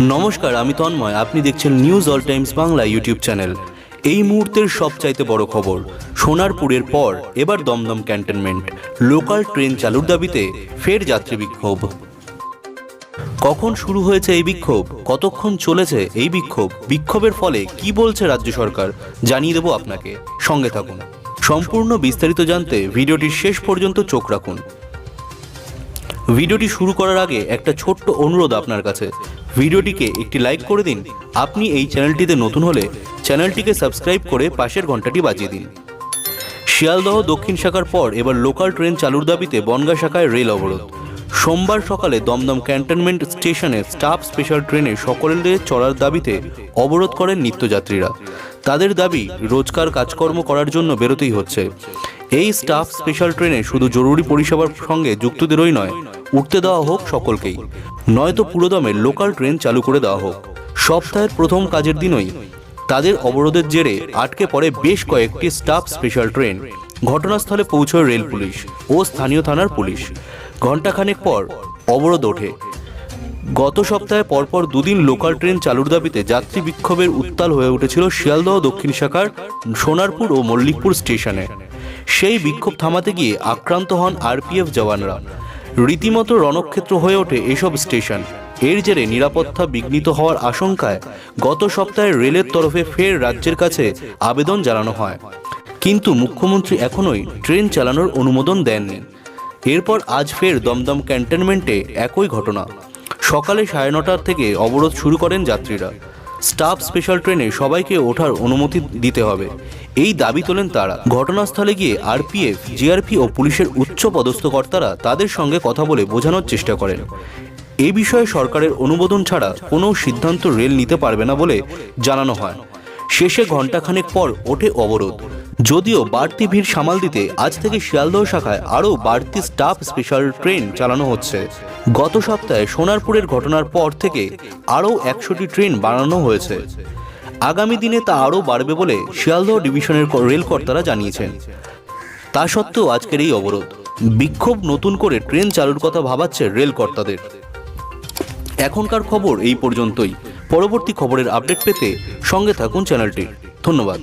নমস্কার, আমি তন্ময়। আপনি দেখছেন news all times Bangla YouTube channel এই মুহূর্তের সবচাইতে বড় খবর, সোনারপুরের পর এবার দমদম ক্যান্টনমেন্ট। লোকাল ট্রেন চালুর দাবিতে ফের যাত্রী বিক্ষোভ। কখন শুরু হয়েছে এই বিক্ষোভ? কতক্ষণ চলেছে এই বিক্ষোভ? বিক্ষোভের ফলে কি বলছে রাজ্য সরকার? জানিয়ে দেবো আপনাকে। সঙ্গে থাকুন। সম্পূর্ণ বিস্তারিত জানতে ভিডিওটির শেষ পর্যন্ত চোখ রাখুন। ভিডিওটি শুরু করার আগে একটা ছোট্ট অনুরোধ আপনার কাছে। ভিডিওটিকে একটি লাইক করে দিন। আপনি এই চ্যানেলটিতে নতুন হলে চ্যানেলটিকে সাবস্ক্রাইব করে পাশের ঘন্টাটি বাজিয়ে দিন। শিয়ালদহ দক্ষিণ শাখার পর এবার লোকাল ট্রেন চালুর দাবিতে বনগা শাখায় রেল অবরোধ। সোমবার সকালে দমদম ক্যান্টনমেন্ট স্টেশনে স্টাফ স্পেশাল ট্রেনে সকলের চড়ার দাবিতে অবরোধ করেন নিত্যযাত্রীরা। তাদের দাবি, রোজকার কাজকর্ম করার জন্য বেরোতেই হচ্ছে। এই স্টাফ স্পেশাল ট্রেনে শুধু জরুরি পরিষেবার সঙ্গে যুক্তদেরই নয় উঠতে দেওয়া হোক সকলকেই। নয়তো পুরোদমে লোকাল ট্রেন চালু করে দেওয়া হোক। সপ্তাহের প্রথম কাজের দিনই তাদের অবরোধের জেরে আটকে পড়ে বেশ কয়েকটি স্টাফ স্পেশাল ট্রেন ঘটনাস্থলে পৌঁছয় রেল পুলিশ ও স্থানীয় থানার পুলিশ। ঘণ্টাখানেক পর অবরোধ ওঠে। গত সপ্তাহে পরপর দুদিন লোকাল ট্রেন চালুর দাবিতে যাত্রী বিক্ষোভের উত্তাল হয়ে উঠেছিল শিয়ালদহ দক্ষিণ শাখার সোনারপুর ও মল্লিকপুর স্টেশনে। সেই বিক্ষোভ থামাতে গিয়ে আক্রান্ত হন আরপিএফ জওয়ানরা। রীতিমতো রণক্ষেত্র হয়ে ওঠে এসব স্টেশন। এর জেরে নিরাপত্তা বিঘ্নিত হওয়ার আশঙ্কায় গত সপ্তাহে রেলের তরফে ফের রাজ্যের কাছে আবেদন জানানো হয়। কিন্তু মুখ্যমন্ত্রী এখনোই ট্রেন চালানোর অনুমোদন দেননি। এরপর আজ ফের দমদম ক্যান্টনমেন্টে একই ঘটনা। সকালে সাড়ে নটার থেকে অবরোধ শুরু করেন যাত্রীরা। স্টাফ স্পেশাল ট্রেনে সবাইকে ওঠার অনুমতি দিতে হবে। এই দাবি তোলেন তারা। ঘটনাস্থলে গিয়ে আরপিএফ, জিআরপি ও পুলিশের উচ্চ পদস্থ কর্তারা তাদের সঙ্গে কথা বলে বোঝানোর চেষ্টা করেন। এ বিষয়ে সরকারের অনুমোদন ছাড়া কোনো সিদ্ধান্ত রেল নিতে পারবে না বলে জানানো হয়। শেষে ঘণ্টাখানেক পর ওঠে অবরোধ। যদিও বাড়তি ভিড় সামাল দিতে আজ থেকে শিয়ালদহ শাখায় আরও বাড়তি স্টাফ স্পেশাল ট্রেন চালানো হচ্ছে। গত সপ্তাহে সোনারপুরের ঘটনার পর থেকে আরও একশোটি ট্রেন বানানো হয়েছে। আগামী দিনে তা আরও বাড়বে বলে শিয়ালদহ ডিভিশনের ক- রেল কর্তারা জানিয়েছেন। তা সত্ত্বেও আজকের এই অবরোধ, বিক্ষোভ নতুন করে ট্রেন চালুর কথা ভাবাচ্ছে রেল কর্তাদের এখনকার খবর এই পর্যন্তই। পরবর্তী খবরের আপডেট পেতে সঙ্গে থাকুন চ্যানেলটি ধন্যবাদ।